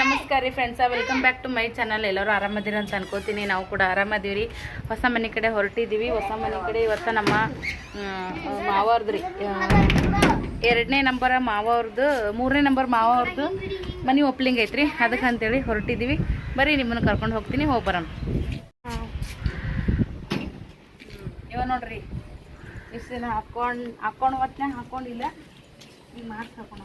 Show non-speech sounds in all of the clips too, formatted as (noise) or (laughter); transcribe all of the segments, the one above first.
ನಮಸ್ಕಾರ ರೀ friends welcome back to my channel ಎಲ್ಲರೂ ಆರಾಮದಿರ ಅಂತ ಅನ್ಕೋತೀನಿ. ನಾವು ಕೂಡ ಆರಾಮದೀವಿ ರೀ. ಹೊಸ ಮನೆ ಕಡೆ ಹೊರಟಿದ್ದೀವಿ ಹೊಸ ಮನೆ ಕಡೆ ಇವತ್ತು ನಮ್ಮ ಮಾವರ್ದು ರೀ ಎರಡನೇ ನಂಬರ ಮಾವವ್ರದ್ದು, ಮೂರನೇ ನಂಬರ್ ಮಾವವ್ರದ್ದು ಮನೆ ಒಪ್ಲಿಂಗ್ ಐತ್ರಿ. ಅದಕ್ಕೆ ಅಂತೇಳಿ ಹೊರಟಿದ್ದೀವಿ ಬರೀ ನಿಮ್ಮನ್ನು ಕರ್ಕೊಂಡು ಹೋಗ್ತೀನಿ. ಹೋಗಿ ಬರೋಣ. ಇವ ನೋಡ್ರಿ, ಇಷ್ಟು ಹಾಕೊಂಡು ಹಾಕೊಂಡು ಹೊತ್ತಿನ ಹಾಕೊಂಡಿಲ್ಲ. ಈಗ ಮಾರ್ಕ್ಸ್ ಹಾಕೊಂಡು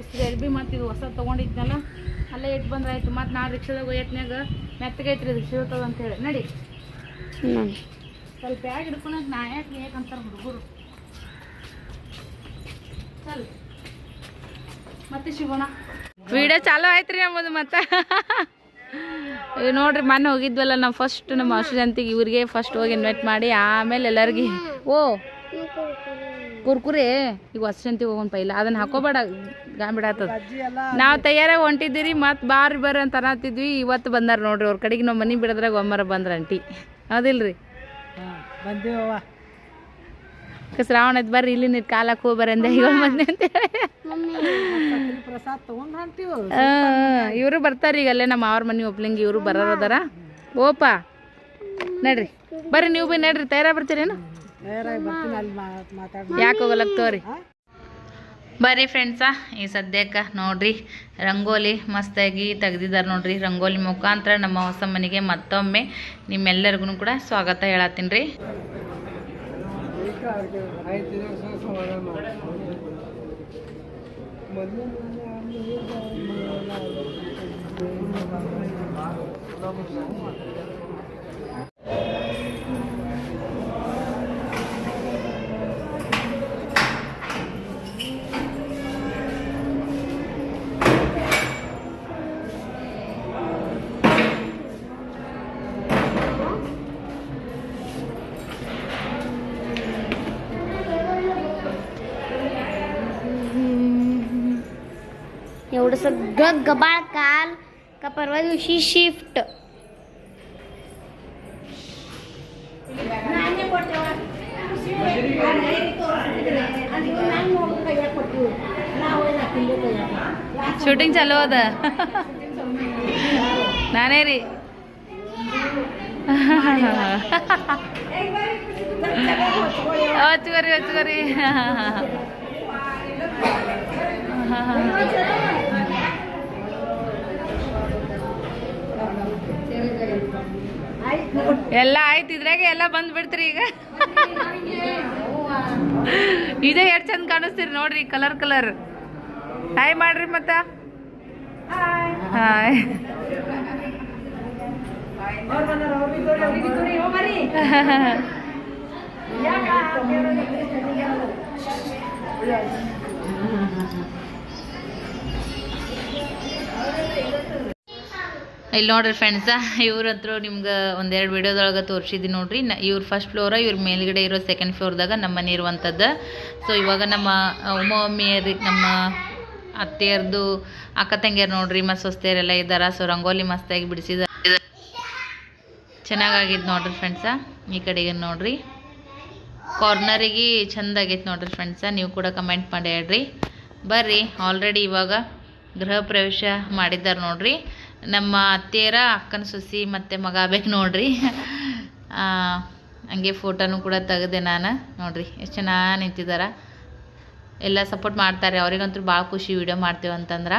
ಇಸ್ತ್ರಿ ಅರಿಬಿ ಮತ್ತು ಇದು ಹೊಸ ತೊಗೊಂಡಿದ್ನಲ್ಲ ಅಲ್ಲೇ ಇಟ್ಟು ಬಂದ್ರಾಯ್ತು. ಮತ್ತು ನಾ ರಿಕ್ಷಾದಾಗ ಒಯ್ಯತ್ನ್ಯಾಗ ಮೆತ್ತಗೈತ್ರಿ ಇದು ಇರ್ತದೆ ಅಂತ ಹೇಳಿ ನಡಿ ಸ್ವಲ್ಪ ಯಾಕೆ ಹಿಡ್ಕೊಳಕ್ ನಾ ಯಾಕೆ ಯಾಕೆ ಅಂತಾರೆ ಹುಡುಗರು. ಚಲ್ ಮತ್ತೆ ಸಿಗೋಣ ವಿಡಿಯೋ ಚಾಲು ರೀ ನಮ್ಮದು ಮತ್ತೆ. ನೋಡ್ರಿ ಮೊನ್ನೆ ಹೋಗಿದ್ವಲ್ಲ ನಾವು ಫಸ್ಟ್ ನಮ್ಮ ಜಂತಿಗೆ ಇವ್ರಿಗೆ ಫಸ್ಟ್ ಹೋಗಿ ಇನ್ವೈಟ್ ಮಾಡಿ ಆಮೇಲೆ ಎಲ್ಲರಿಗೆ ಓ. ಕುರ್ಕುರೆ ಈಗ ಹೊಸಂತಿಗೆ ಹೋಗೋಣ ಪೈಲ ಅದನ್ನ ಹಾಕೋಬೇಡ ಗಾಂಬಿಡಾತದ ನಾವು ತಯಾರಾಗಿ ಹೊಂಟಿದ್ದೀರಿ ಮತ್ತೆ ಬಾರಿ ಬರ್ರಿ ಅಂತ ಅನ್ನತ್ತಿದ್ವಿ ಇವತ್ತು ಬಂದಾರ ನೋಡ್ರಿ ಅವ್ರ ಕಡೆಗೆ. ನಾವು ಮನೆ ಬಿಡದ್ರಾಗ ಒಮ್ಮರ ಬಂದ್ರ ಅಂಟಿ ಹೌದಿಲ್ರಿ? ಬಂದೇವವ್ವ ಶ್ರಾವಣ ಐತ್ ಬರ್ರಿ ಇಲ್ಲಿ ನೀರು ಕಾಲಕ್ಕೆ ಹೋಗಿ ಬರ್ರಿ ಅಂದೆ ಈಗ ಬಂದೆ ಅಂತ ಇವರು ಬರ್ತಾರೆ ಈಗ ಅಲ್ಲೇ ನಮ್ಮ ಅವ್ರ ಮನೆ ಒಪ್ಲಿಂಗ್ ಇವರು ಬರೋದಾರ ಓಪಾ ನಡ್ರಿ. ಬರ್ರಿ ನೀವು ಬಿ ನಡ್ರಿ. ತಯಾರ ಬರ್ತೀರೇನು? ಯಾಕೆ ಹೋಗಲಕ್ ತೋರಿ? ಬರ್ರಿ ಫ್ರೆಂಡ್ಸ ಈ ಸದ್ಯಕ್ಕೆ ನೋಡ್ರಿ ರಂಗೋಲಿ ಮಸ್ತಾಗಿ ತೆಗ್ದಿದ್ದಾರೆ ನೋಡ್ರಿ ರಂಗೋಲಿ ಮುಖಾಂತರ ನಮ್ಮ ಹೊಸ ಮನೆಗೆ ಮತ್ತೊಮ್ಮೆ ನಿಮ್ಮೆಲ್ಲರಿಗೂ ಕೂಡ ಸ್ವಾಗತ ಹೇಳತ್ತೀನಿ ರೀ. एवढं सगळं गबाळ काल का परवा दिवशी शिफ्ट ಶೂಟಿಂಗ್ ಚಲೋ ಅದ ನಾನೇ ರೀ ಹಚ್ಕೋರಿ ಹಚ್ಕೋರಿ ಎಲ್ಲ ಆಯ್ತು, ಇದ್ರಾಗೆ ಎಲ್ಲ ಬಂದ್ಬಿಡ್ತೀರಿ ಈಗ. ಇದೇ ಎಷ್ಟು ಚಂದ ಕಾಣಿಸ್ತೀರಿ ನೋಡ್ರಿ, ಕಲರ್ ಕಲರ್. ಹಾಯ್ ಮಾಡ್ರಿ ಮತ್ತ. ಹಾಯ್ ಇಲ್ಲಿ ನೋಡ್ರಿ ಫ್ರೆಂಡ್ಸ (laughs) ಇವ್ರಂತರೂ ನಿಮ್ಗೆ ಒಂದೆರಡು ವಿಡಿಯೋದೊಳಗೆ ತೋರಿಸಿದ್ದೀನಿ ನೋಡ್ರಿ. ನ ಇವ್ರ ಫಸ್ಟ್ ಫ್ಲೋರ ಇವ್ರ ಮೇಲ್ಗಡೆ ಇರೋ ಸೆಕೆಂಡ್ ಫ್ಲೋರ್ದಾಗ ನಮ್ಮ ಮನೆ ಇರುವಂಥದ್ದು ಸೊ ಇವಾಗ ನಮ್ಮ ಮಮ್ಮಿಯರಿ ನಮ್ಮ ಅತ್ತೆಯರ್ದು ಅಕ್ಕ ತಂಗಿಯರು ನೋಡ್ರಿ, ಮತ್ತು ಸೊಸ್ತೆಯರೆಲ್ಲ ಇದ್ದಾರೆ. ಸೊ ರಂಗೋಲಿ ಮಸ್ತಾಗಿ ಬಿಡಿಸಿದ ಚೆನ್ನಾಗಾಗಿತ್ತು ನೋಡ್ರಿ ಫ್ರೆಂಡ್ಸ ಈ ಕಡೆಗೆ ನೋಡ್ರಿ. ಕಾರ್ನರಿಗೆ ಚಂದ ಆಗೈತೆ ನೋಡ್ರಿ ಫ್ರೆಂಡ್ಸ ನೀವು ಕೂಡ ಕಮೆಂಟ್ ಮಾಡಿ ಹೇಳ್ರಿ. ಬರ್ರಿ ಆಲ್ರೆಡಿ ಇವಾಗ ಗೃಹ ಪ್ರವೇಶ ಮಾಡಿದ್ದಾರೆ ನೋಡ್ರಿ. ನಮ್ಮ ಅತ್ತೆಯರ ಅಕ್ಕನ ಸೊಸಿ ಮತ್ತು ಮಗ ಬೇಕು ನೋಡ್ರಿ. ಹಂಗೆ ಫೋಟೋನು ಕೂಡ ತೆಗೆದೆ ನಾನು. ನೋಡ್ರಿ, ಎಷ್ಟು ಚೆನ್ನಾಗಿ ನಿಂತಿದ್ದಾರೆ ಎಲ್ಲ ಸಪೋರ್ಟ್ ಮಾಡ್ತಾರೆ, ಅವ್ರಿಗಂತೂ ಭಾಳ ಖುಷಿ ವಿಡಿಯೋ ಮಾಡ್ತೀವಿ ಅಂತಂದ್ರೆ.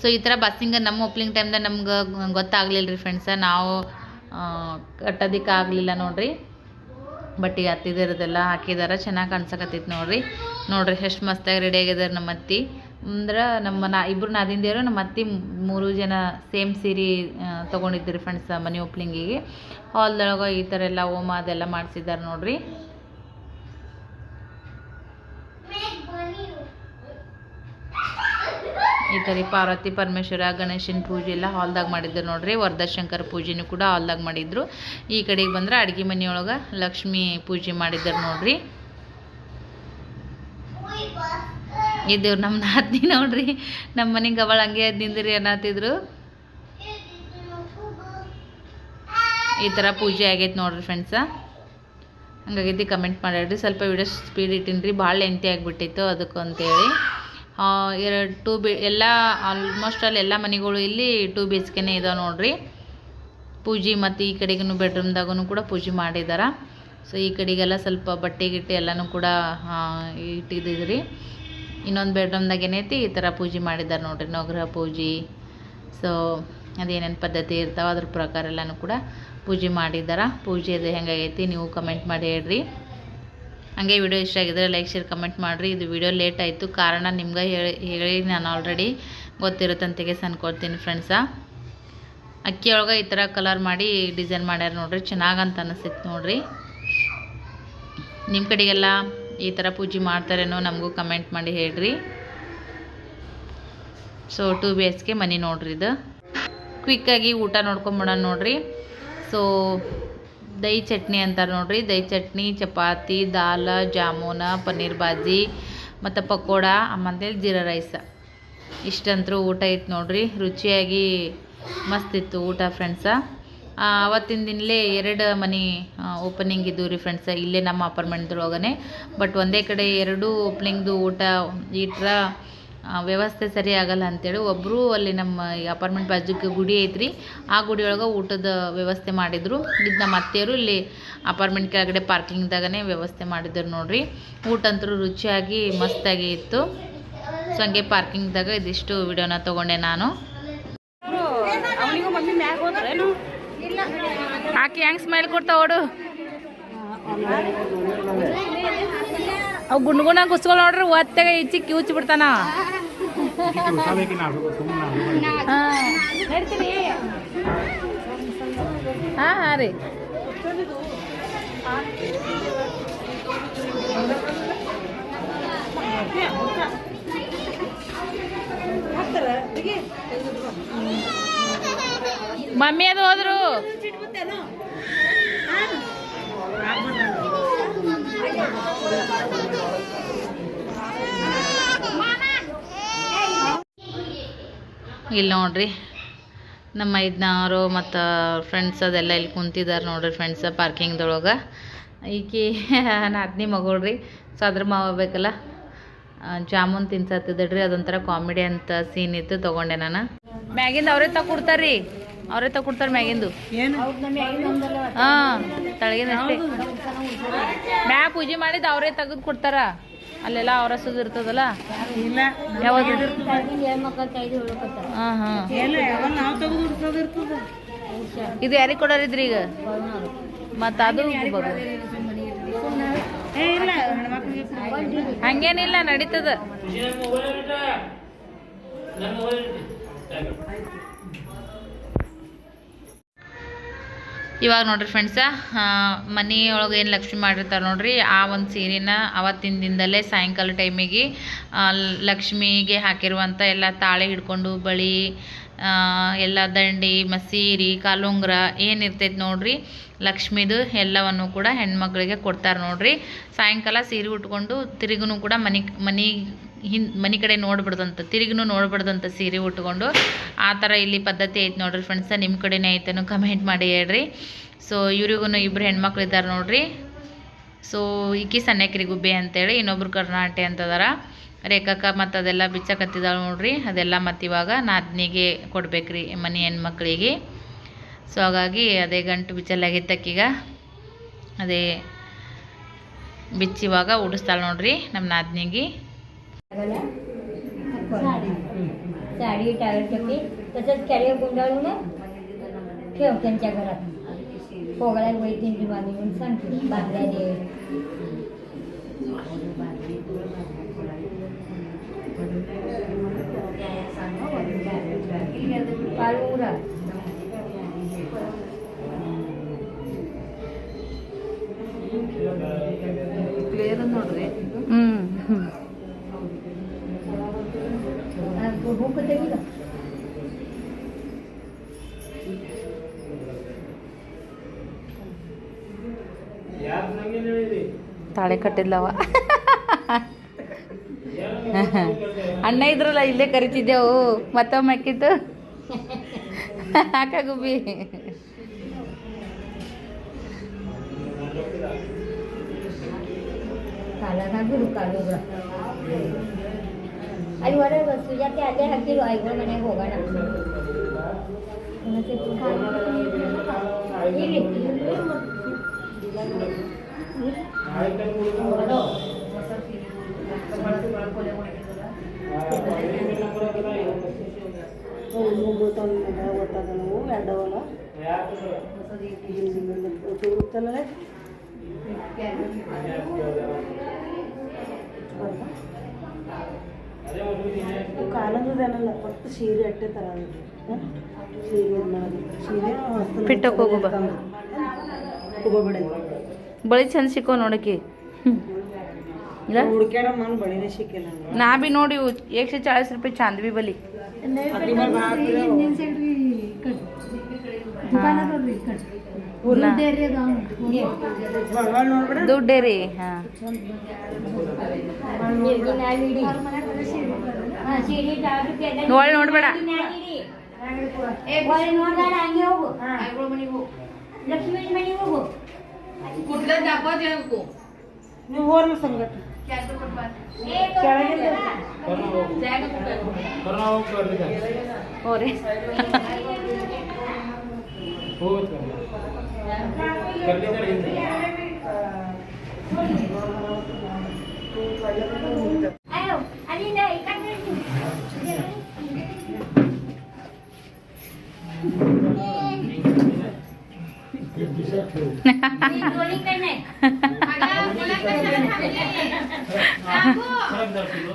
ಸೊ ಈ ಥರ ಬಸ್ಸಿಂಗ ನಮ್ಮ ಓಪ್ಲಿಂಗ್ ಟೈಮ್ದಾಗ ನಮ್ಗೆ ಗೊತ್ತಾಗಲಿಲ್ಲ ರೀ ಫ್ರೆಂಡ್ಸ ನಾವು ಕಟ್ಟೋದಕ್ಕೆ ಆಗಲಿಲ್ಲ ನೋಡ್ರಿ. ಬಟ್ಟಿ ಹತ್ತಿದಿರೋದೆಲ್ಲ ಹಾಕಿದಾರ, ಚೆನ್ನಾಗಿ ಕಾಣ್ಸಕತ್ತೈತಿ ನೋಡ್ರಿ. ನೋಡ್ರಿ, ಎಷ್ಟು ಮಸ್ತಾಗಿ ರೆಡಿ ಆಗಿದ್ದಾರೆ ನಮ್ಮ ಅತ್ತಿ ಅಂದ್ರೆ ನಮ್ಮ ನಾ ಇಬ್ಬರು ನಾದಿಂದಿಯರು ನಮ್ಮ ಅತ್ತಿ ಮೂರು ಜನ ಸೇಮ್ ಸೀರೆ ತೊಗೊಂಡಿದ್ದೀರಿ ಫ್ರೆಂಡ್ಸ್ ಮನೆ ಓಪ್ಲಿಂಗಿಗೆ ಹಾಲ್ದೊಳಗೆ ಈ ಥರ ಎಲ್ಲ ಹೋಮ ಅದೆಲ್ಲ ಮಾಡಿಸಿದ್ದಾರೆ ನೋಡ್ರಿ. ಈ ಥರ ಪಾರ್ವತಿ, ಪರಮೇಶ್ವರ, ಗಣೇಶನ ಪೂಜೆ ಎಲ್ಲ ಹಾಲ್ದಾಗ ಮಾಡಿದ್ರು ನೋಡ್ರಿ. ವರದಶಂಕರ ಪೂಜೆನೂ ಕೂಡ ಹಾಲ್ದಾಗ ಮಾಡಿದ್ರು. ಈ ಕಡೆಗೆ ಬಂದ್ರೆ ಅಡುಗೆ ಮನೆಯೊಳಗೆ ಲಕ್ಷ್ಮಿ ಪೂಜೆ ಮಾಡಿದ್ರು ನೋಡ್ರಿ. ಇದು ನಮ್ಮ ನಾದ್ನಿ ನೋಡ್ರಿ, ನಮ್ಮ ಮನೆಗೆ ಗವಳ ಹಂಗೆ ನಿಂದ್ರಿ ಅನ್ನತ್ತಿದ್ರು. ಈ ಥರ ಪೂಜೆ ಆಗೈತೆ ನೋಡ್ರಿ ಫ್ರೆಂಡ್ಸ ಹಂಗಾಗೈತಿ ಕಮೆಂಟ್ ಮಾಡ್ಯಾಡ್ರಿ ಸ್ವಲ್ಪ ವಿಡಿಯೋ ಸ್ಪೀಡ್ ಇಟ್ಟಿನ್ರಿ ಭಾಳ ಲೆಂತಿ ಆಗಿಬಿಟ್ಟಿತ್ತು ಅದಕ್ಕೆ ಅಂತೇಳಿ. ಎರಡು ಟೂ ಬಿ, ಎಲ್ಲ ಆಲ್ಮೋಸ್ಟ್ ಅಲ್ಲಿ ಎಲ್ಲ ಮನೆಗಳು ಇಲ್ಲಿ ಟೂ ಬಿ ಎಚ್ ಕೆನೇ ಇದಾವೆ ನೋಡ್ರಿ. ಪೂಜೆ ಮತ್ತು ಈ ಕಡೆಗೂ ಬೆಡ್ರೂಮ್ದಾಗೂ ಕೂಡ ಪೂಜೆ ಮಾಡಿದ್ದಾರೆ ಸೊ ಈ ಕಡೆಗೆಲ್ಲ ಸ್ವಲ್ಪ ಬಟ್ಟೆ ಗಿಟ್ಟೆ ಎಲ್ಲನೂ ಕೂಡ ಇಟ್ಟಿದ್ದೀವಿ ಇನ್ನೊಂದು ಬೆಡ್ರೂಮ್ದಾಗ ಏನೈತಿ ಈ ಥರ ಪೂಜೆ ಮಾಡಿದ್ದಾರೆ ನೋಡಿರಿ. ನವಗ್ರಹ ಪೂಜೆ. ಸೊ ಅದೇನೇನು ಪದ್ಧತಿ ಇರ್ತಾವೆ ಅದ್ರ ಪ್ರಕಾರ ಎಲ್ಲನೂ ಕೂಡ ಪೂಜೆ ಮಾಡಿದ್ದಾರೆ ಪೂಜೆ ಅದು ಹೆಂಗಾಗೈತಿ ನೀವು ಕಮೆಂಟ್ ಮಾಡಿ ಹೇಳ್ರಿ. ಹಂಗೆ ವಿಡಿಯೋ ಇಷ್ಟ ಆಗಿದ್ರೆ ಲೈಕ್ ಶೇರ್ ಕಮೆಂಟ್ ಮಾಡಿರಿ. ಇದು ವಿಡಿಯೋ ಲೇಟ್ ಆಯಿತು. ಕಾರಣ ನಿಮ್ಗೆ ಹೇಳಿ ಹೇಳಿ ನಾನು ಆಲ್ರೆಡಿ ಗೊತ್ತಿರುತ್ತಂತೆಗೆ ಅನ್ಕೊಳ್ತೀನಿ ಫ್ರೆಂಡ್ಸ ಅಕ್ಕಿಯೊಳಗೆ ಈ ಥರ ಕಲರ್ ಮಾಡಿ ಡಿಸೈನ್ ಮಾಡ್ಯಾರ ನೋಡ್ರಿ. ಚೆನ್ನಾಗಂತ ಅನಿಸ್ತಿತ್ತು ನೋಡಿರಿ. ನಿಮ್ಮ ಕಡೆಗೆಲ್ಲ ಈ ಥರ ಪೂಜೆ ಮಾಡ್ತಾರೇನೋ ನಮಗೂ ಕಮೆಂಟ್ ಮಾಡಿ ಹೇಳ್ರಿ. ಸೊ ಟು ಬಿ ಕೆ ಮನೆ ನೋಡ್ರಿ ಇದು. ಕ್ವಿಕ್ಕಾಗಿ ಊಟ ನೋಡ್ಕೊಂಬಿಡೋಣ ನೋಡ್ರಿ. ಸೊ ದಹಿ ಚಟ್ನಿ ಅಂತಾರೆ ನೋಡ್ರಿ. ದಹಿ ಚಟ್ನಿ, ಚಪಾತಿ, ದಾಲ್, ಜಾಮೂನ, ಪನ್ನೀರ್ ಬಾಜಿ, ಮತ್ತು ಪಕೋಡ, ಆಮೇಲೆ ಜೀರಾ ರೈಸ. ಇಷ್ಟಂತರೂ ಊಟ ಇತ್ತು ನೋಡ್ರಿ. ರುಚಿಯಾಗಿ ಮಸ್ತ್ ಇತ್ತು ಊಟ ಫ್ರೆಂಡ್ಸ ಅವತ್ತಿನ ದಿನಲೇ ಎರಡು ಮನೆ ಓಪನಿಂಗ್ ಇದ್ದು ರೀ ಫ್ರೆಂಡ್ಸ್ ಇಲ್ಲೇ ನಮ್ಮ ಅಪಾರ್ಟ್ಮೆಂಟ್ದೊಳಗನೆ. ಬಟ್ ಒಂದೇ ಕಡೆ ಎರಡು ಓಪನಿಂಗ್ದು ಊಟ ಇಟ್ರ ವ್ಯವಸ್ಥೆ ಸರಿ ಆಗಲ್ಲ ಅಂತೇಳಿ ಒಬ್ಬರು ಅಲ್ಲಿ ನಮ್ಮ ಅಪಾರ್ಟ್ಮೆಂಟ್ ಬಾಜುಗೆ ಗುಡಿ ಐತ್ರಿ. ಆ ಗುಡಿಯೊಳಗೆ ಊಟದ ವ್ಯವಸ್ಥೆ ಮಾಡಿದರು. ಇದು ನಮ್ಮ ಅತ್ತೆಯರು ಇಲ್ಲಿ ಅಪಾರ್ಟ್ಮೆಂಟ್ ಕೆಳಗಡೆ ಪಾರ್ಕಿಂಗ್ದಾಗನೇ ವ್ಯವಸ್ಥೆ ಮಾಡಿದ್ರು ನೋಡಿರಿ. ಊಟ ಅಂತೂ ರುಚಿಯಾಗಿ, ಮಸ್ತಾಗಿ ಇತ್ತು. ಸೊ ಹಂಗೆ ಪಾರ್ಕಿಂಗ್ದಾಗ ಇದಿಷ್ಟು ವಿಡಿಯೋನ ತೊಗೊಂಡೆ ನಾನು. ಆಕಿ ಹೆಂಗ್ ಸ್ಮೈಲ್ ಕೊಡ್ತಾ ಓಡು? ಅವು ಗುಂಡ್ ಗುಂಡ ಕುಸ್ಕೊಳ್ ನೋಡ್ರಿ ಒತ್ತಾಗ ಇಚ್ಚಿ ಕಿವುಚಿ ಬಿಡ್ತಾನ. ಹಾ ಹಾ ರೀ. ಮಮ್ಮಿ ಅದು ಹೋದ್ರು. ಇಲ್ಲಿ ನೋಡ್ರಿ. ನಮ್ಮ ಐದ್ನವರು ಮತ್ತು ಫ್ರೆಂಡ್ಸ್ ಅದೆಲ್ಲ ಇಲ್ಲಿ ಕುಂತಿದ್ದಾರೆ ನೋಡ್ರಿ ಫ್ರೆಂಡ್ಸ್ ಪಾರ್ಕಿಂಗ್ದೊಳಗೆ ಈಕಿ (laughs) ನಾದ್ನಿ ಮಗಳ್ರಿ ಸೊ ಅದ್ರ ಮಾವ ಬೇಕಲ್ಲ? ಜಾಮೂನ್ ತಿನ್ಸತ್ತಿದ್ರಿ ಅದೊಂಥರ ಕಾಮಿಡಿ ಅಂತ ಸೀನ್ ಇತ್ತು ತೊಗೊಂಡೆ ನಾನು. ಮ್ಯಾಗಿಂದ ಅವರೇ ತಗೊಡ್ತಾರ್ರಿ ಅವರೇ ತಗೊಡ್ತಾರೆ ಮ್ಯಾಗಿಂದು. ಹಾಂ ತಳಗಿನ ಅಷ್ಟೇ. ಮ್ಯಾ ಪೂಜೆ ಮಾಡಿದ್ದು ಅವರೇ ತೆಗೆದು ಕೊಡ್ತಾರ. ಅಲ್ಲೆಲ್ಲ ಅವರ ಹಸದು ಇರ್ತದಲ್ಲ? ಇಲ್ಲ ಯಾವಾಗ? ಹೆಣ್ಮಕ್ಳು ಹಾಂ ಹಾಂ. ಎಲ್ಲ ಯಾವ ನಾವು ತೆಗೆದು ಇರ್ತದ. ಇದು ಯಾರಿಗೆ ಕೊಡೋರಿದ್ರಿ ಈಗ? ಮತ್ತು ಅದು ಹಂಗೇನಿಲ್ಲ ನಡೀತದ. ಇವಾಗ ನೋಡ್ರಿ ಫ್ರೆಂಡ್ಸ ಮನೆಯೊಳಗೆ ಏನು ಲಕ್ಷ್ಮಿ ಮಾಡಿರ್ತಾರೆ ನೋಡ್ರಿ, ಆ ಒಂದು ಸೀರೆನ ಅವತ್ತಿನ ದಿನದಲ್ಲೇ ಸಾಯಂಕಾಲ ಟೈಮಿಗೆ ಲಕ್ಷ್ಮಿಗೆ ಹಾಕಿರುವಂಥ ಎಲ್ಲ ತಾಳೆ ಹಿಡ್ಕೊಂಡು ಬಳಿ ಎಲ್ಲ ದಂಡಿ, ಮಸೀರಿ, ಕಾಲುಂಗ್ರ ಏನಿರ್ತೈತೆ ನೋಡ್ರಿ, ಲಕ್ಷ್ಮಿದು ಎಲ್ಲವನ್ನು ಕೂಡ ಹೆಣ್ಮಕ್ಳಿಗೆ ಕೊಡ್ತಾರೆ ನೋಡ್ರಿ. ಸಾಯಂಕಾಲ ಸೀರೆ ಉಟ್ಕೊಂಡು ತಿರುಗೂ ಕೂಡ ಮನೆ ಮನೆ ಹಿನ್ ಮನೆ ಕಡೆ ನೋಡ್ಬಿಡ್ದಂತ, ತಿರುಗಿನೂ ನೋಡ್ಬಿಡ್ದಂತ ಸೀರೆ ಉಟ್ಕೊಂಡು, ಆ ಥರ ಇಲ್ಲಿ ಪದ್ಧತಿ ಐತೆ ನೋಡ್ರಿ ಫ್ರೆಂಡ್ಸ ನಿಮ್ಮ ಕಡೆನೇ ಐತೇನೋ ಕಮೆಂಟ್ ಮಾಡಿ ಹೇಳ್ರಿ. ಸೊ ಇವ್ರಿಗೂ ಇಬ್ಬರು ಹೆಣ್ಮಕ್ಳು ಇದ್ದಾರೆ ನೋಡ್ರಿ. ಸೊ ಈಕಿ ಸಣ್ಣಕ್ರಿ ಗುಬ್ಬೆ ಅಂತೇಳಿ ಇನ್ನೊಬ್ರು ಕರ್ನಾಟೆ ಅಂತದಾರ. ರೇಖಕ್ಕ ಮತ್ತು ಅದೆಲ್ಲ ಬಿಚ್ಚಕತ್ತಿದಾಳೆ ನೋಡ್ರಿ, ಅದೆಲ್ಲ ಮತ್ತು ಇವಾಗ ನಾದ್ನಿಗೆ ಕೊಡ್ಬೇಕ್ರಿ ಮನೆ ಹೆಣ್ಮಕ್ಳಿಗೆ. ಸೊ ಹಾಗಾಗಿ ಅದೇ ಗಂಟು ಬಿಚ್ಚಲಾಗಿತ್ತಕ್ಕೀಗ ಅದೇ ಬಿಚ್ಚಿವಾಗ ಉಡಿಸ್ತಾಳೆ ನೋಡ್ರಿ ನಮ್ಮ ನಾದ್ನಿಗೆ. साडी टावेल टोपी तसंच कॅरियर गुंडाळून ठेव त्यांच्या घरात पोगळ्यात वैद्यंची बांधली म्हणून सांगते बांगड्या दे पालुरा ನೋಡ್ರಿ भूक ತಾಳೆ ಕಟ್ಟಿದ್ಲವ. ಅಣ್ಣ ಇದ್ರಲ್ಲ ಇಲ್ಲೇ ಕರಿತಿದ್ದೆವು. ಮತ್ತೊಮ್ಮೆ ಅಕ್ಕಿತ್ತು ಹಾಕ ಗುಬ್ಬಿ. ಕಾಲಾಗ ಕಾಲು ಅಲ್ಲಿ ಹೊರಗೆ ಸುಜಾತೆ ಅಲ್ಲೇ ಹಾಕಿರು ಐಗಳ ಮನೆಗೆ ಹೋಗೋಣ ಮತ್ತೆ ಇಲ್ಲಿ. ಕಾಲಂಗದಲ್ಲ ಫಸ್ಟ್ ಸೀರೆ ಅಟ್ಟೆ ಸೀರೆ ಸೀರೆ ಬಾ. ಬಳಿ ಚಂದ ಸಿಕ್ಕೋ ನೋಡಕ್ಕೆ. ನಾ ಬಿ ನೋಡಿ ಏಕ್ಶೆ ಚಾಳಿಸ್ ರೂಪಾಯಿ ಚಾಂದ್ವಿ ಬಲಿ. ಅಕ್ಕಿ ಮೇಲೆ ಭಾಳ ಹಾಕಿದ್ರೆ ಒಳಗೊಳ್ ನೋಡ್ಬೇಡ ದುಡ್ಡೇ ರೀ ಹಾಂ ನಿರ್ಗಿ ಮ್ಯಾಲ್ करने का reason ayo ali na ikan Goling ka na eh. Kala, wala ka sa Ako! Sarang dar kilo.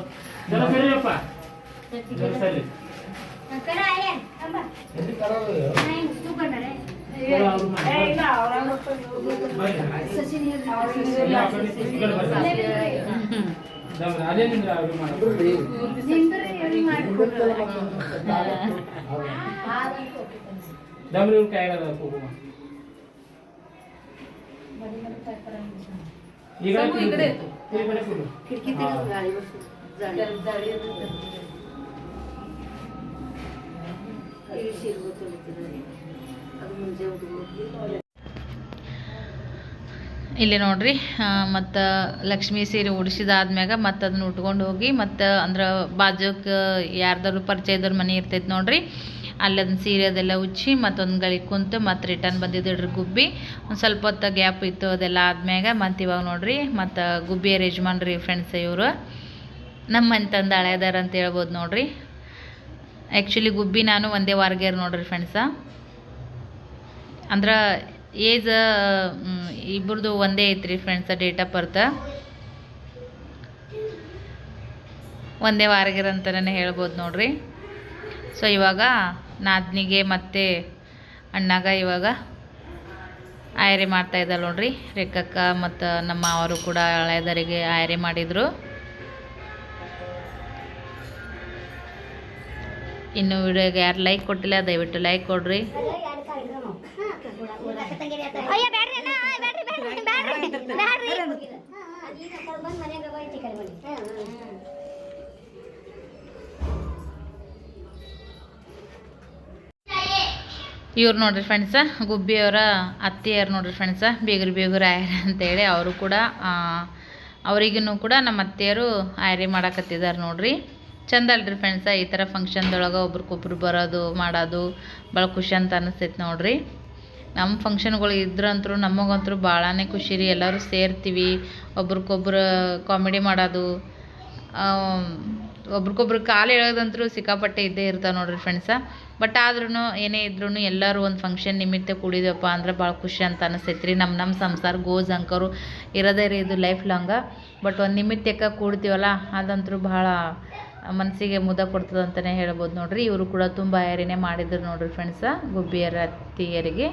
Dalam kilo pa? Dalam kilo. Nagkara, ayan. Aba. Hindi karo yun. Ay, gusto ka na rin. ದಮ್ರಿ ಕೈ ಆಗದ ಕುಕುಮ ಈಗ ಈ ಕಡೆ ಕುಡು ಇಲ್ಲಿ ನೋಡ್ರಿ ಮತ್ತು ಲಕ್ಷ್ಮೀ ಸೀರೆ ಉಡಿಸಿದಾದ್ಮ್ಯಾಗ ಮತ್ತು ಅದನ್ನ ಉಟ್ಕೊಂಡು ಹೋಗಿ ಮತ್ತು ಅಂದ್ರೆ ಬಾಜುಕ್ಕೆ ಯಾರ್ದಾರು ಪರಿಚಯದವ್ರ ಮನೆ ಇರ್ತೈತೆ ನೋಡ್ರಿ. ಅಲ್ಲಿ ಅದನ್ನ ಸೀರೆ ಅದೆಲ್ಲ ಉಚ್ಚಿ ಮತ್ತೊಂದು ಗಳಿ ಕುಂತು ಮತ್ತು ರಿಟರ್ನ್ ಬಂದಿದ್ದಿಡ್ರಿ ಗುಬ್ಬಿ. ಒಂದು ಸ್ವಲ್ಪ ಹೊತ್ತು ಗ್ಯಾಪ್ ಇತ್ತು ಅದೆಲ್ಲ ಆದ್ಮ್ಯಾಗ ಮತ್ತು ಇವಾಗ ನೋಡ್ರಿ, ಮತ್ತು ಗುಬ್ಬಿಯ ಯಜಮಾನ್ರಿ ಫ್ರೆಂಡ್ಸ್ ಇವರು. ನಮ್ಮ ಮನೆ ತಂದು ಹಳೆದಾರ ಅಂತ ಹೇಳ್ಬೋದು ನೋಡ್ರಿ. ಆ್ಯಕ್ಚುಲಿ ಗುಬ್ಬಿ ನಾನು ಒಂದೇ ವಾರ್ಗೇರ್ ನೋಡ್ರಿ ಫ್ರೆಂಡ್ಸ ಅಂದ್ರೆ ಏಜ್ ಇಬ್ಬರದು ಒಂದೇ ಐತ್ರಿ ಫ್ರೆಂಡ್ಸ ಡೇಟ್ ಆಫ್ ಬರ್ತ ಒಂದೇ ವಾರಗಿರ ಅಂತಲೇ ಹೇಳ್ಬೋದು ನೋಡ್ರಿ. ಸೊ ಇವಾಗ ನಾದ್ನಿಗೆ ಮತ್ತು ಅಣ್ಣಾಗ ಇವಾಗ ಆಯರಿ ಮಾಡ್ತಾ ಇದ್ದಾಳೆ ನೋಡ್ರಿ. ರೇಖಕ್ಕ ಮತ್ತು ನಮ್ಮ ಅವರು ಕೂಡ ಹಳೆಯದರಿಗೆ ಆಯರಿ ಮಾಡಿದರು. ಇನ್ನು ವಿಡಿಯೋಗೆ ಯಾರು ಲೈಕ್ ಕೊಟ್ಟಿಲ್ಲ, ದಯವಿಟ್ಟು ಲೈಕ್ ಕೊಡ್ರಿ. ಅಯ್ಯ ಬ್ಯಾಡ್ರಿ ಅಣ್ಣ ಬ್ಯಾಡ್ರಿ ಬ್ಯಾಡ್ರಿ ಬ್ಯಾಡ್ರಿ. ಬ್ಯಾಡ್ರಿ. ಬಂದ್ ಮನೆಗೆ ಹೋಯ್ತಿ ಕಡೆ ಬನ್ನಿ ಇವ್ರು ನೋಡ್ರಿ ಫ್ರೆಂಡ್ಸ ಗುಬ್ಬಿಯವರ ಅತ್ತೆಯವ್ರು ನೋಡ್ರಿ ಫ್ರೆಂಡ್ಸ ಬೇಗರು ಬೀಗರು ಆಯ್ರ ಅಂತೇಳಿ ಅವರು ಕೂಡ ಅವರಿಗೂ ಕೂಡ ನಮ್ಮ ಅತ್ತೆಯರು ಆಯ್ರಿ ಮಾಡಕತ್ತಿದ್ದಾರೆ ನೋಡ್ರಿ. ಚಂದ ಅಲ್ರಿ ಫ್ರೆಂಡ್ಸ ಈ ಥರ ಫಂಕ್ಷನ್ದೊಳಗೆ ಒಬ್ರಿಗೊಬ್ರು ಬರೋದು ಮಾಡೋದು ಭಾಳ ಖುಷಿ ಅಂತ ಅನಿಸ್ತೈತೆ ನೋಡ್ರಿ. ನಮ್ಮ ಫಂಕ್ಷನ್ಗಳು ಇದ್ರಂತೂ ನಮಗಂತೂ ಭಾಳನೇ ಖುಷಿ ರೀ ಎಲ್ಲರೂ ಸೇರ್ತೀವಿ. ಒಬ್ರಿಗೊಬ್ರು ಕಾಮಿಡಿ ಮಾಡೋದು ಒಬ್ರಿಗೊಬ್ರು ಕಾಲು ಎಳೆದಂತರೂ ಸಿಕ್ಕಾಪಟ್ಟೆ ಇದ್ದೇ ಇರ್ತಾವೆ ನೋಡಿರಿ ಫ್ರೆಂಡ್ಸ ಬಟ್ ಆದ್ರೂ ಏನೇ ಇದ್ರೂ ಎಲ್ಲರೂ ಒಂದು ಫಂಕ್ಷನ್ ನಿಮಿತ್ತ ಕೂಡಿದ್ವಪ್ಪ ಅಂದ್ರೆ ಭಾಳ ಖುಷಿ ಅಂತ ಅನಿಸ್ತೈತೆ ರೀ ನಮ್ಮ ನಮ್ಮ ಸಂಸಾರ ಗೋಜ್ ಅಂಕರು ಇರೋದೇ ರೀ ಇದು ಲೈಫ್ ಲಾಂಗ ಬಟ್ ಒಂದು ನಿಮಿತ್ತಕ್ಕೆ ಕೂಡ್ತೀವಲ್ಲ, ಅದಂತರೂ ಭಾಳ ಮನಸ್ಸಿಗೆ ಮುದ ಕೊಡ್ತದೆ ಅಂತಲೇ ಹೇಳ್ಬೋದು ನೋಡಿರಿ. ಇವರು ಕೂಡ ತುಂಬ ಯಾರಿನೇ ಮಾಡಿದ್ರು ನೋಡಿರಿ ಫ್ರೆಂಡ್ಸ ಗುಬ್ಬಿಯರ ಅತ್ತಿಯರಿಗೆ.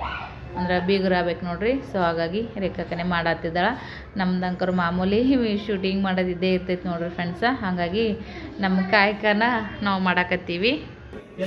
ಅಂದ್ರೆ ಬೀಗರು ಆಗ್ಬೇಕು ನೋಡ್ರಿ. ಸೊ ಹಾಗಾಗಿ ರೇಖಾಕನೆ ಮಾಡತ್ತಿದ್ದಾಳೆ. ನಮ್ದು ಅಂಕರು ಮಾಮೂಲಿ ಶೂಟಿಂಗ್ ಮಾಡೋದಿದ್ದೇ ಇರ್ತೈತೆ ನೋಡ್ರಿ ಫ್ರೆಂಡ್ಸ ಹಾಗಾಗಿ ನಮ್ಮ ಕಾಯಕನ ನಾವು ಮಾಡಾಕತ್ತೀವಿ. त्या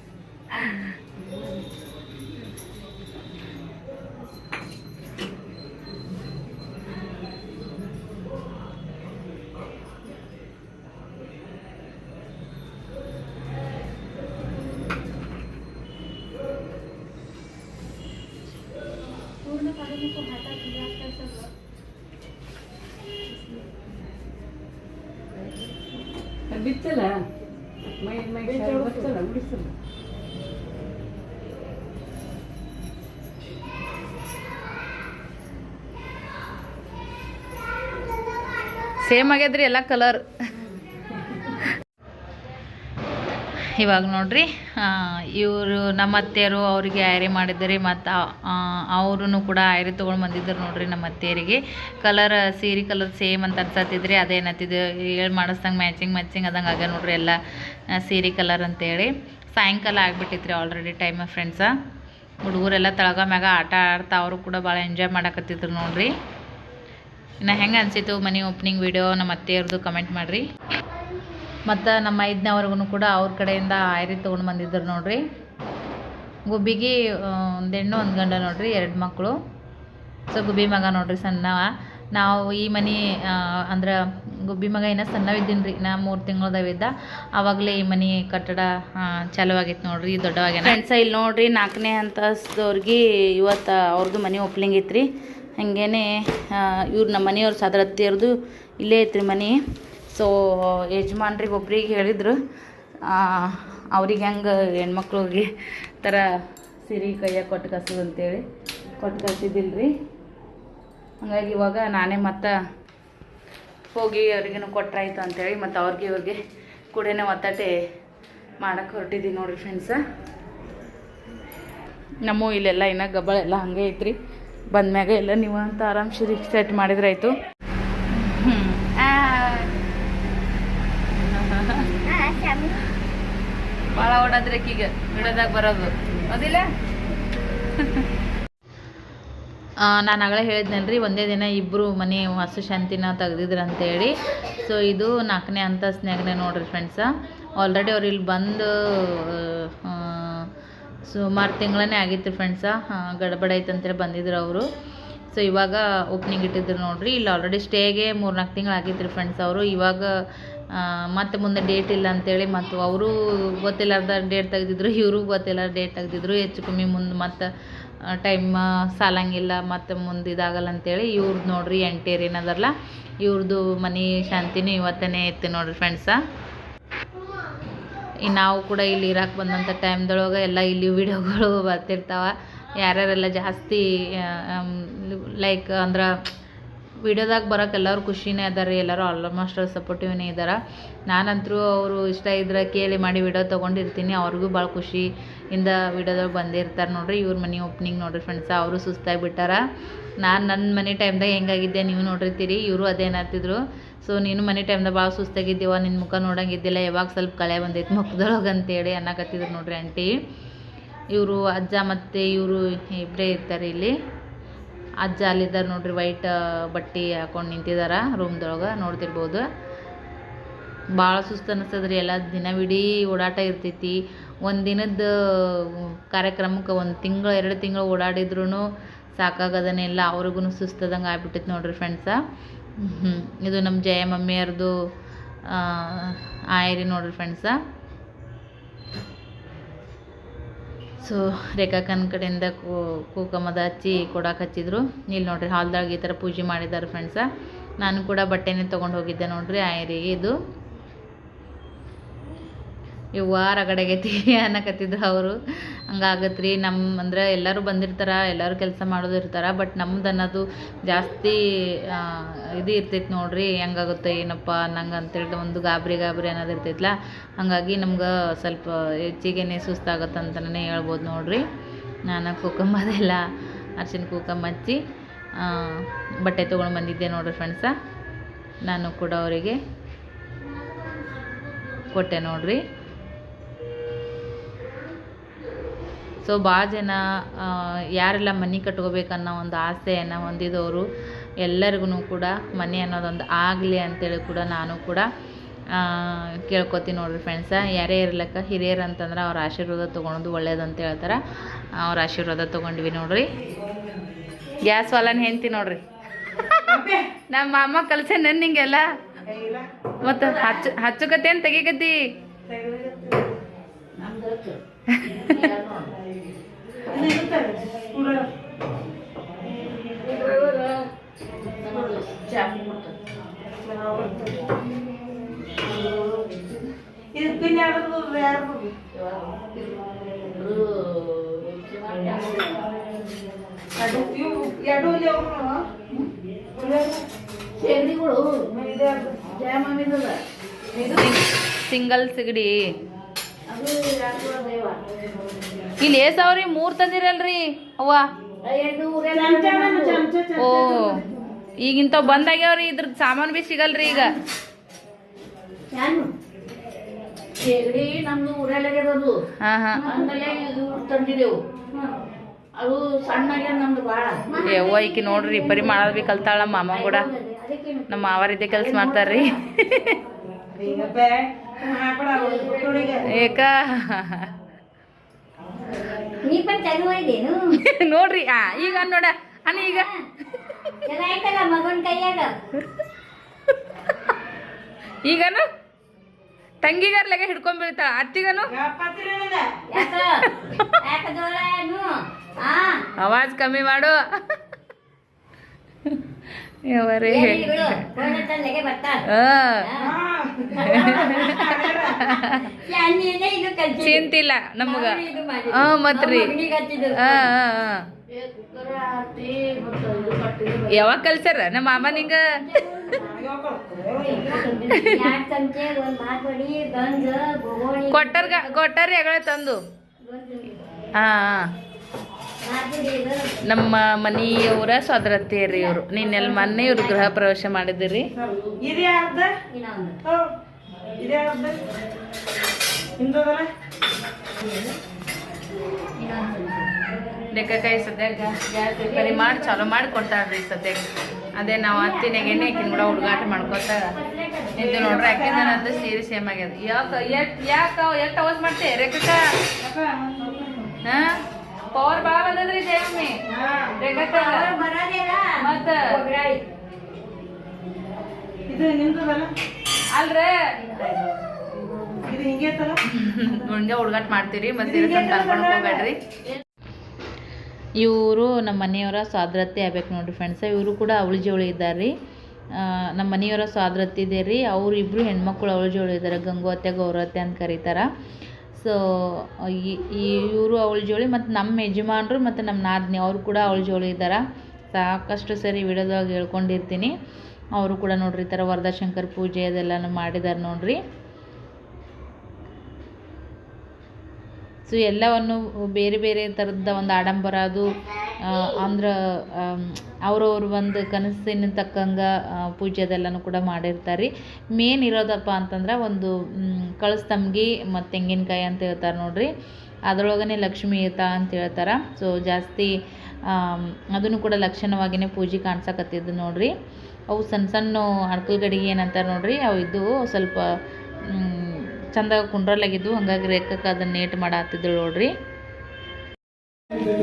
Thank (laughs) you. ಸೇಮ್ ಆಗ್ಯದ್ರಿ ಎಲ್ಲ ಕಲರ್ ಇವಾಗ ನೋಡ್ರಿ ಇವರು ನಮ್ಮ ಅತ್ತೆಯರು ಅವರಿಗೆ ಆಯ್ರಿ ಮಾಡಿದ್ದಾರೆ ಮತ್ತು ಅವರು ಕೂಡ ಆಯ್ರಿ ತೊಗೊಂಡು ಬಂದಿದ್ರು ನೋಡ್ರಿ ನಮ್ಮ ಅತ್ತೆಯರಿಗೆ. ಕಲರ್ ಸೀರೆ ಕಲರ್ ಸೇಮ್ ಅಂತ ಅನ್ಸತ್ತಿದ್ರಿ ಅದೇನತ್ತಿದ್ದು ಹೇಳಿ ಮಾಡಿಸ್ದಂಗೆ ಮ್ಯಾಚಿಂಗ್ ಮ್ಯಾಚಿಂಗ್ ಅದಂಗೆ ಆಗ್ಯ ನೋಡ್ರಿ ಎಲ್ಲ ಸೀರೆ ಕಲರ್ ಅಂತೇಳಿ. ಸಾಯಂಕಾಲ ಆಗಿಬಿಟ್ಟಿತ್ರಿ ಆಲ್ರೆಡಿ ಟೈಮ್ ಫ್ರೆಂಡ್ಸ ಹುಡುಗರೆಲ್ಲ ತಳಗ ಮ್ಯಾಗ ಆಟ ಆಡ್ತಾ ಅವರು ಕೂಡ ಭಾಳ ಎಂಜಾಯ್ ಮಾಡಕತ್ತಿದ್ರು ನೋಡ್ರಿ. ಇನ್ನು ಹೆಂಗೆ ಅನಿಸಿತು ಮನೆ ಓಪನಿಂಗ್ ವಿಡಿಯೋ ನಮ್ಮ ಅತ್ತೆಯವ್ರದ್ದು ಕಮೆಂಟ್ ಮಾಡಿರಿ. ಮತ್ತು ನಮ್ಮ ಐದನೇವರೆಗೂ ಕೂಡ ಅವ್ರ ಕಡೆಯಿಂದ ಆಯ್ರಿ ತೊಗೊಂಡು ಬಂದಿದ್ರು ನೋಡ್ರಿ. ಗುಬ್ಬಿಗೆ ಒಂದು ಹೆಣ್ಣು, ಒಂದು ಗಂಡ ನೋಡ್ರಿ, ಎರಡು ಮಕ್ಕಳು ಸೊ ಗುಬ್ಬಿ ಮಗ ನೋಡ್ರಿ ಸಣ್ಣವ. ನಾವು ಈ ಮನೆ ಅಂದ್ರೆ ಗುಬ್ಬಿ ಮಗ ಇನ್ನೂ ಸಣ್ಣವಿದ್ದೀನಿ ರೀ ನಾ ಮೂರು ತಿಂಗಳದವಿದ್ದ. ಆವಾಗಲೇ ಈ ಮನೆ ಕಟ್ಟಡ ಚಾಲು ಆಗೈತೆ ನೋಡ್ರಿ, ದೊಡ್ಡವಾಗ್ಯಾನ. ಫ್ರೆಂಡ್ಸ ಇಲ್ಲಿ ನೋಡ್ರಿ ನಾಲ್ಕನೇ ಅಂತಸ್ದವ್ರಿಗೆ ಇವತ್ತು ಅವ್ರದ್ದು ಮನೆ ಓಪನಿಂಗ್ ಐತ್ರಿ. ಹಾಗೇನೆ ಇವ್ರು ನಮ್ಮ ಮನೆಯವ್ರು ಸದರತ್ತಿಯವ್ರದ್ದು ಇಲ್ಲೇ ಐತ್ರಿ ಮನೆ. ಸೊ ಯಜಮಾನ್ರಿಗೆ ಒಬ್ರಿಗೆ ಹೇಳಿದ್ರು ಅವ್ರಿಗೆ ಹೆಂಗೆ ಹೆಣ್ಮಕ್ಳಿಗೆ ಥರ ಸಿರಿ ಕೈಯ ಕೊಟ್ಟು ಕಸೋದು ಅಂತೇಳಿ. ಕೊಟ್ಟು ಕಳ್ಸಿದ್ದಿಲ್ಲ ರೀ ಹಂಗಾಗಿ ಇವಾಗ ನಾನೇ ಮತ್ತೆ ಹೋಗಿ ಅವ್ರಿಗೇನು ಕೊಟ್ರಾಯ್ತು ಅಂತೇಳಿ ಮತ್ತು ಅವ್ರಿಗೆ ಇವ್ರಿಗೆ ಕೂಡೇನೆ ಒತ್ತಾಟೆ ಮಾಡೋಕ್ಕೆ ಹೊರಟಿದ್ದೀವಿ ನೋಡಿರಿ ಫ್ರೆಂಡ್ಸ ನಮ್ಮ ಇಲ್ಲೆಲ್ಲ ಇನ್ನೂ ಗಬ್ಬಳ ಎಲ್ಲ ಹಂಗೆ ಐತ್ರಿ. ಬಂದ್ಮ್ಯಾಗ ಎಲ್ಲ ನೀವು ಅಂತ ಆರಾಮ್ ಶಿರಿ ಸೆಟ್ ಮಾಡಿದ್ರಾಯ್ತು ಭಾಳ ಓಡಾದ್ರಿ ಆಕಿಗೆ ಗಿಡದಾಗ ಬರೋದು. ಅದಿಲ್ಲ ನಾನು ಆಗಲೇ ಹೇಳಿದ್ನಲ್ರಿ, ಒಂದೇ ದಿನ ಇಬ್ಬರು ಮನೆ ವಾಸ್ತು ಶಾಂತಿನ ತೆಗ್ದಿದ್ರು ಅಂತೇಳಿ. ಸೊ ಇದು ನಾಲ್ಕನೇ ಅಂತಸ್ತಿನಾಗನೇ ನೋಡ್ರಿ ಫ್ರೆಂಡ್ಸ ಆಲ್ರೆಡಿ ಅವ್ರು ಇಲ್ಲಿ ಬಂದು ಸುಮಾರು ತಿಂಗಳೇ ಆಗಿತ್ತು ಫ್ರೆಂಡ್ಸ ಗಡಬಡ ಐತೆ ಅಂತೇಳಿ ಬಂದಿದ್ರು ಅವರು. ಸೊ ಇವಾಗ ಓಪನಿಂಗ್ ಇಟ್ಟಿದ್ರು ನೋಡ್ರಿ. ಇಲ್ಲಿ ಆಲ್ರೆಡಿ ಸ್ಟೇಗೆ ಮೂರು ನಾಲ್ಕು ತಿಂಗಳು ಆಗಿತ್ತು ಫ್ರೆಂಡ್ಸ್ ಅವರು. ಇವಾಗ ಮತ್ತೆ ಮುಂದೆ ಡೇಟ್ ಇಲ್ಲ ಅಂತೇಳಿ ಮತ್ತು ಅವರು ಗೊತ್ತಿಲ್ಲಾರ್ದ ಡೇಟ್ ತೆಗೆದಿದ್ರು, ಇವರು ಗೊತ್ತಿಲ್ಲ ಡೇಟ್ ತೆಗೆದಿದ್ರು. ಹೆಚ್ಚು ಕಮ್ಮಿ ಮುಂದೆ ಮತ್ತು ಟೈಮ್ ಸಾಲಂಗಿಲ್ಲ, ಮತ್ತು ಮುಂದೆ ಇದಾಗಲ್ಲ ಅಂತೇಳಿ ಇವ್ರದ್ದು ನೋಡ್ರಿ, ಎಂಟೇರ್ ಏನದಲ್ಲ ಇವ್ರದ್ದು ಮನೆ ಶಾಂತಿನೂ ಇವತ್ತೇ ಇತ್ತು ನೋಡ್ರಿ ಫ್ರೆಂಡ್ಸ ಈ ನಾವು ಕೂಡ ಇಲ್ಲಿ ಇರಕ್ಕೆ ಬಂದಂಥ ಟೈಮ್ದೊಳಗೆ ಎಲ್ಲ ಇಲ್ಲಿ ವಿಡಿಯೋಗಳು (laughs) ಬರ್ತಿರ್ತಾವೆ. ಯಾರ್ಯಾರೆಲ್ಲ ಜಾಸ್ತಿ ಲೈಕ್ ಅಂದ್ರೆ ವಿಡಿಯೋದಾಗ ಬರೋಕೆ ಎಲ್ಲರೂ ಖುಷಿನೇ ಇದ್ದಾರೆ ಎಲ್ಲರೂ ಆಲ್ಮೋಸ್ಟ್ ಸಪೋರ್ಟಿವ್ನೇ ಇದ್ದಾರೆ ನಾನಂತರೂ ಅವರು ಇಷ್ಟ ಇದ್ರೆ ಕೇಳಿ ಮಾಡಿ ವಿಡಿಯೋ ತೊಗೊಂಡಿರ್ತೀನಿ, ಅವ್ರಿಗೂ ಭಾಳ ಖುಷಿಯಿಂದ ವಿಡಿಯೋದಾಗ ಬಂದಿರ್ತಾರೆ ನೋಡ್ರಿ. ಇವ್ರ ಮನೆ ಓಪನಿಂಗ್ ನೋಡ್ರಿ ಫ್ರೆಂಡ್ಸ ಅವರು ಸುಸ್ತಾಗಿ ಬಿಟ್ಟಾರ ನಾನು ನನ್ನ ಮನೆ ಟೈಮ್ದಾಗ ಹೆಂಗಾಗಿದ್ದೆ, ನೀವು ನೋಡಿರ್ತೀರಿ, ಇವರು ಅದೇನತ್ತಿದ್ರು ಸೊ ನೀನು ಮನೆ ಟೈಮ್ದಾಗ ಭಾಳ ಸುಸ್ತಾಗಿದ್ದೀವ ನಿನ್ನ ಮುಖ ನೋಡಂಗಿದ್ದಿಲ್ಲ, ಯಾವಾಗ ಸ್ವಲ್ಪ ಕಳೆ ಬಂದೈತೆ ಮುಖದೊಳಗೆ ಅಂತೇಳಿ ಅನ್ನಕತ್ತಿದ್ರು ನೋಡ್ರಿ ಆಂಟಿ ಇವರು ಅಜ್ಜ ಮತ್ತು ಇವರು ಇಬ್ಬರೇ ಇರ್ತಾರೆ ಇಲ್ಲಿ. ಅಜ್ಜ ಅಲ್ಲಿದ್ದಾರೆ ನೋಡ್ರಿ ವೈಟ್ ಬಟ್ಟೆ ಹಾಕೊಂಡು ನಿಂತಿದ್ದಾರೆ ರೂಮ್ದೊಳಗೆ ನೋಡ್ತಿರ್ಬೋದು. ಭಾಳ ಸುಸ್ತು ಅನಿಸ್ತದ್ರಿ, ಎಲ್ಲ ದಿನವಿಡೀ ಓಡಾಟ ಇರ್ತೈತಿ. ಒಂದು ದಿನದ ಕಾರ್ಯಕ್ರಮಕ್ಕೆ ಒಂದು ತಿಂಗಳು, ಎರಡು ತಿಂಗಳು ಓಡಾಡಿದ್ರೂ ಸಾಕಾಗದನೇ ಇಲ್ಲ ಅವ್ರಿಗೂ ಸುಸ್ತದಂಗೆ ಆಗ್ಬಿಟ್ಟೈತೆ ನೋಡ್ರಿ ಫ್ರೆಂಡ್ಸ ಇದು ನಮ್ಮ ಜಯ ಮಮ್ಮಿಯವ್ರದ್ದು ಆಯ್ರಿ ನೋಡ್ರಿ ಫ್ರೆಂಡ್ಸ ಸೊ ರೇಖಾಕನ್ ಕಡೆಯಿಂದ ಕೂಕಮದ ಹಚ್ಚಿ ಕೊಡಕ್ಕೆ ಹಚ್ಚಿದ್ರು. ಇಲ್ಲಿ ನೋಡ್ರಿ ಹಾಲ್ದಾಗ ಈ ಥರ ಪೂಜೆ ಮಾಡಿದ್ದಾರೆ ಫ್ರೆಂಡ್ಸ ನಾನು ಕೂಡ ಬಟ್ಟೆನೇ ತೊಗೊಂಡು ಹೋಗಿದ್ದೆ ನೋಡ್ರಿ ಆಯರಿಗೆ ಇದು. ಇವ್ವ ರಗಡೆಗೈತಿ ಅನ್ನಕತ್ತಿದ್ರು ಅವರು. ಹಂಗಾಗತ್ತೆ ರೀ ನಮ್ಮ ಅಂದ್ರೆ ಎಲ್ಲರೂ ಬಂದಿರ್ತಾರೆ, ಎಲ್ಲರೂ ಕೆಲಸ ಮಾಡೋದು ಇರ್ತಾರೆ ಬಟ್ ನಮ್ದು ಅನ್ನೋದು ಜಾಸ್ತಿ ಇದು ಇರ್ತೈತೆ ನೋಡ್ರಿ, ಹೆಂಗಾಗುತ್ತೆ, ಏನಪ್ಪ ಅನ್ನಂಗೆ ಅಂತೇಳಿ ಒಂದು ಗಾಬರಿ ಗಾಬರಿ ಅನ್ನೋದು ಇರ್ತೈತಲ್ಲ ಹಾಗಾಗಿ ನಮ್ಗೆ ಸ್ವಲ್ಪ ಹೆಚ್ಚಿಗೆನೆ ಸುಸ್ತಾಗತ್ತೆ ಅಂತಲೇ ಹೇಳ್ಬೋದು ನೋಡ್ರಿ. ನಾನು ಕುಕುಂಬ ಅದೆಲ್ಲ ಅರ್ಶಿನ ಕುಕುಂಬ ಹಚ್ಚಿ ಬಟ್ಟೆ ತೊಗೊಂಡು ಬಂದಿದ್ದೆ ನೋಡ್ರಿ ಫ್ರೆಂಡ್ಸ ನಾನು ಕೂಡ ಅವರಿಗೆ ಕೊಟ್ಟೆ ನೋಡ್ರಿ. ಸೊ ಭಾಳ ಜನ ಯಾರೆಲ್ಲ ಮನೆ ಕಟ್ಕೋಬೇಕನ್ನೋ ಒಂದು ಆಸೆಯನ್ನು ಹೊಂದಿದವರು ಎಲ್ಲರಿಗೂ ಕೂಡ ಮನೆ ಅನ್ನೋದೊಂದು ಆಗಲಿ ಅಂತೇಳಿ ಕೂಡ ನಾನು ಕೂಡ ಕೇಳ್ಕೊತೀನಿ ನೋಡಿರಿ ಫ್ರೆಂಡ್ಸ ಯಾರೇ ಇರ್ಲಕ್ಕ ಹಿರಿಯರು ಅಂತಂದ್ರೆ ಅವ್ರ ಆಶೀರ್ವಾದ ತೊಗೊಳೋದು ಒಳ್ಳೇದು ಅಂತ ಹೇಳ್ತಾರೆ. ಅವ್ರ ಆಶೀರ್ವಾದ ತೊಗೊಂಡ್ವಿ ನೋಡ್ರಿ. ಗ್ಯಾಸ್ ವಾಲನ್ ಹೆಂಡ್ತಿ ನೋಡ್ರಿ. ನಮ್ಮ ಅಮ್ಮ ಕಲ್ಸೆ ನಿಂಗೆಲ್ಲ ಮತ್ತು ಹಚ್ಚು ಹಚ್ಚುಕತೆ ಅಂತ ತೆಗಿಕತ್ತಿ (laughs) ಇದು ಪಿನ್ ಯಾರ್ದು ಅದು ಇದು ಸಿಂಗಲ್ ಸಿಗಡಿ ಇಲ್ಲಿ ಏಸಾವ್ರಿ ಮೂರ್ ತಂದಿರಲ್ರಿ ಅವ್ವ? ಓ ಈಗಿಂತ ಬಂದಾಗ್ಯಾವ್ರಿ ಇದ್ರ ಸಾಮಾನು ಬಿ ಸಿಗಲ್ರಿ ಈಗ. ಯವ್ವ ಈಕಿ ನೋಡ್ರಿ ರಿಪೇರಿ ಮಾಡೋದ್ ಬಿ ಕಲ್ತಾಳ ನಮ್ಮ ಮಾಮ ಕೂಡ. ನಮ್ಮ ಮಾವರಿದ್ದೆ ಕೆಲಸ ಮಾಡ್ತಾರ್ರಿ. ಏಕ (laughs) ನೋಡ್ರಿ ಆ ಈಗ ನೋಡ ಅನ್ನ ಈಗ. ಈಗನು? ತಂಗಿಗರ್ಲೆಗೆ ಹಿಡ್ಕೊಂಡ್ ಬೀಳ್ತಾಳ ಅತ್ತಿಗನು? ಆವಾಜ್ ಅವಾಜ್ ಕಮ್ಮಿ ಮಾಡು. ಚಿಂತಿಲ್ಲ ನಮಗ. ಹಾ ಮತ್ರಿ. ಯಾವಾಗ ಕಲ್ಸರ ನಮ್ಮ ಮಾಮ ನಿಂಗ? ಕೊಟ್ಟರ್ಗ ಕೊಟ್ಟರ್ ಅಗಳ ತಂದು. ಹಾ. ನಮ್ಮ ಮನೆಯವರ ಸೋದರತ್ತೆಯರಿ ಇವರು. ನಿನ್ನೆಲ್ಲ ಮೊನ್ನೆ ಇವರು ಗೃಹ ಪ್ರವೇಶ ಮಾಡಿದಿರಿ ಲೆಕ್ಕಕಾಯಿ ಸದ್ಯಾಗ? ಗ್ಯಾಸ್ ರಿಪೇರಿ ಮಾಡಿ ಚಾಲೂ ಮಾಡಿ ಕೊಡ್ತಾಳ್ರಿ ಸದ್ಯಾಗ. ಅದೇ ನಾವು ಹತ್ತಿನಾಗ ಎಣ್ಣೆ ಕೂಡ ಹುಡುಗಾಟ ಮಾಡ್ಕೋತ ನಿಂತು ನೋಡ್ರಿ ನಂದು ಸೀರೆ ಸೇಮ್ ಆಗ್ಯದ. ಯಾಕೆ ಯಾಕೆ ಯಾಕ ಎಟ್ ಅವಸ್ ಮಾಡ್ತೆ ರೇಖಕ ಹಾ? ಪವರ್ ಭಾಳ ಬಂದದ್ರಿ ದೇವಮ್ಮಿ ಮತ್ತ? ಇದು ನಿಮ್ದದಲ್ಲ ಅಲ್ರೇ. ಇದು ಹಿಂಗೆ ಹುಡುಗಾಟ ಮಾಡ್ತೀರಿ ಮತ್ತೆ ಹೋಗ್ಬೇಡ್ರಿ. ಇವರು ನಮ್ಮ ಮನೆಯವರ ಸಾದ್ರತೆ ಆಗ್ಬೇಕು ನೋಡ್ರಿ ಫ್ರೆಂಡ್ಸ ಇವರು ಕೂಡ ಅವಳಿ ಜೋಳಿ ಇದ್ದಾರೆ ರೀ ನಮ್ಮ ಮನೆಯವರ ಸಾದ್ರತೆ ಇದೆ ರೀ. ಅವ್ರು ಇಬ್ಬರು ಹೆಣ್ಮಕ್ಳು ಅವಳಿ ಜೋಳಿ ಇದ್ದಾರೆ. ಗಂಗೋತ್ಯ ಗೌರವತ್ಯ ಅಂತ ಕರೀತಾರೆ. ಸೊ ಇವರು ಅವಳ ಜೋಳಿ ಮತ್ತು ನಮ್ಮ ಯಜಮಾನ್ರು ಮತ್ತು ನಮ್ಮ ನಾದಿನಿ, ಅವರು ಕೂಡ ಅವಳ ಜೋಳಿ ಇದ್ದಾರೆ. ಸಾಕಷ್ಟು ಸರಿ ವಿಡಿಯೋದಾಗ ಹೇಳ್ಕೊಂಡಿರ್ತೀನಿ. ಅವರು ಕೂಡ ನೋಡ್ರಿ ಈ ಥರ ವರದಶಂಕರ್ ಪೂಜೆ ಅದೆಲ್ಲನೂ ಮಾಡಿದ್ದಾರೆ ನೋಡ್ರಿ. ಸೊ ಎಲ್ಲವನ್ನು ಬೇರೆ ಬೇರೆ ಥರದ ಒಂದು ಆಡಂಬರ ಅದು ಅಂದ್ರೆ ಅವ್ರವ್ರ ಒಂದು ಕನಸಿನ ತಕ್ಕಂಗೆ ಪೂಜೆ ಅದೆಲ್ಲನೂ ಕೂಡ ಮಾಡಿರ್ತಾರೆ. ಮೇನ್ ಇರೋದಪ್ಪ ಅಂತಂದ್ರೆ ಒಂದು ಕಳಸ ಮತ್ತು ತೆಂಗಿನಕಾಯಿ ಅಂತ ಹೇಳ್ತಾರೆ ನೋಡ್ರಿ. ಅದರೊಳಗನೆ ಲಕ್ಷ್ಮಿ ಇರ್ತಾಳೆ ಅಂತ ಹೇಳ್ತಾರೆ. ಸೊ ಜಾಸ್ತಿ ಅದನ್ನು ಕೂಡ ಲಕ್ಷಣವಾಗಿಯೇ ಪೂಜೆ ಕಾಣಿಸಕತ್ತಿದ್ದು ನೋಡ್ರಿ. ಅವು ಸಣ್ಣ ಸಣ್ಣ ಅಡ್ಕಲ್ ಗಡಿಗೆ ಏನಂತಾರೆ ನೋಡ್ರಿ, ಅವು ಇದ್ದು ಸ್ವಲ್ಪ ಚಂದ ಕುಂಡ್ರಲಾಗಿದ್ದು ಹಂಗಾಗಿ ರೇಖಕ್ಕೆ ಅದನ್ನ ನೇಟ್ ಮಾಡಾತಿದ್ರು ನೋಡ್ರಿ.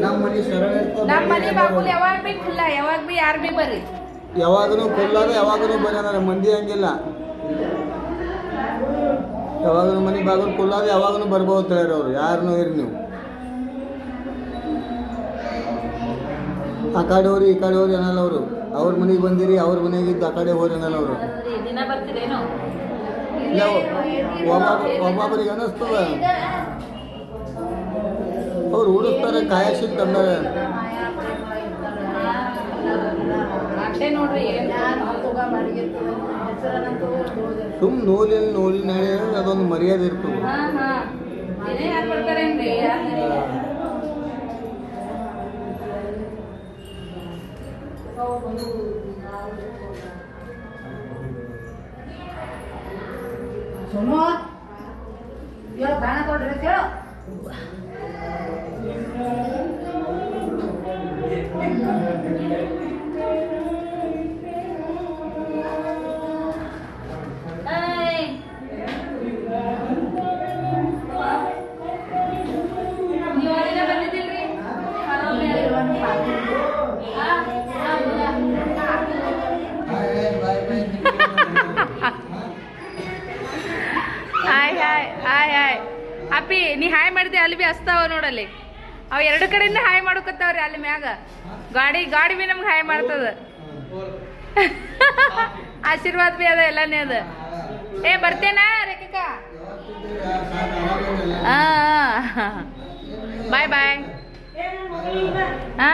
ನಮ್ಮ ಮನೆ ಸರಳ ನಮ್ಮ ಮನೆ ಬಾಗುಲ್ ಯಾವಾಗ ಬಿ ಖುಲ್ಲ ಯಾವಾಗ ಬಿ ಯಾರು ಬಿ ಬರ್ರಿ ಯಾವಾಗನು ಕೊಲ್ಲೋದು ಯಾವಾಗನು ಬರೀ ಮಂದಿ ಹಂಗಿಲ್ಲ. ಯಾವಾಗನು ಮನೆ ಬಾಗಿಲು ಖುಲ್ಲಾದ ಯಾವಾಗನು ಬರ್ಬೋದು ಹೇಳ್ರಿ ಅವ್ರು ಯಾರನ್ನೂ ಇರಿ ನೀವು. ಆ ಕಡೆ ಹೋರಿ ಈ ಕಡೆ ಹೋರಿ ಅನ್ನಲ್ಲ ಅವರು. ಅವ್ರ ಮನೆಗೆ ಬಂದಿರಿ ಅವ್ರ ಮನೆಗೆ ಇದ್ದು ಆ ಕಡೆ ಹೋರಿ ಅನ್ನಲ್ಲ ಅವರು. ಒಬ್ಬೊಬ್ಬರಿಗೆ ಅನ್ನಿಸ್ತದ. ಅವ್ರು ಹುಡುಕ್ತಾರೆ ಕಾಯಕ್ಕೆ ತಂದಾರೆ. ಸುಮ್ ನೋಲಿ ನೋಲಿ ನಾಳೆ ಅದೊಂದು ಮರ್ಯಾದೆ ಇರ್ತದೆ. ಸುಮ್ಮ ಇವಾಗ ಗಾಣ ಕೊಡ್ರಿ ಹೇಳು. ನೋಡಲ್ಲಿ ಅವ್ ಎರಡು ಕಡೆಯಿಂದ ಹಾಯ್ ಮಾಡ್ಕೊತಾವ್ರಿ ಅಲ್ಲಿ ಮ್ಯಾಗ. ಗಾಡಿ ಗಾಡಿ ಬಿ ನಮ್ಗೆ ಹಾಯ್ ಮಾಡ್ತದ. (laughs) ಆಶೀರ್ವಾದ ಬಿ ಅದ ಎಲ್ಲನೇ ಅದ. ಏ ಬರ್ತೇನಾ ರೇಖಾ ಬಾಯ್ ಬಾಯ್. ಹಾ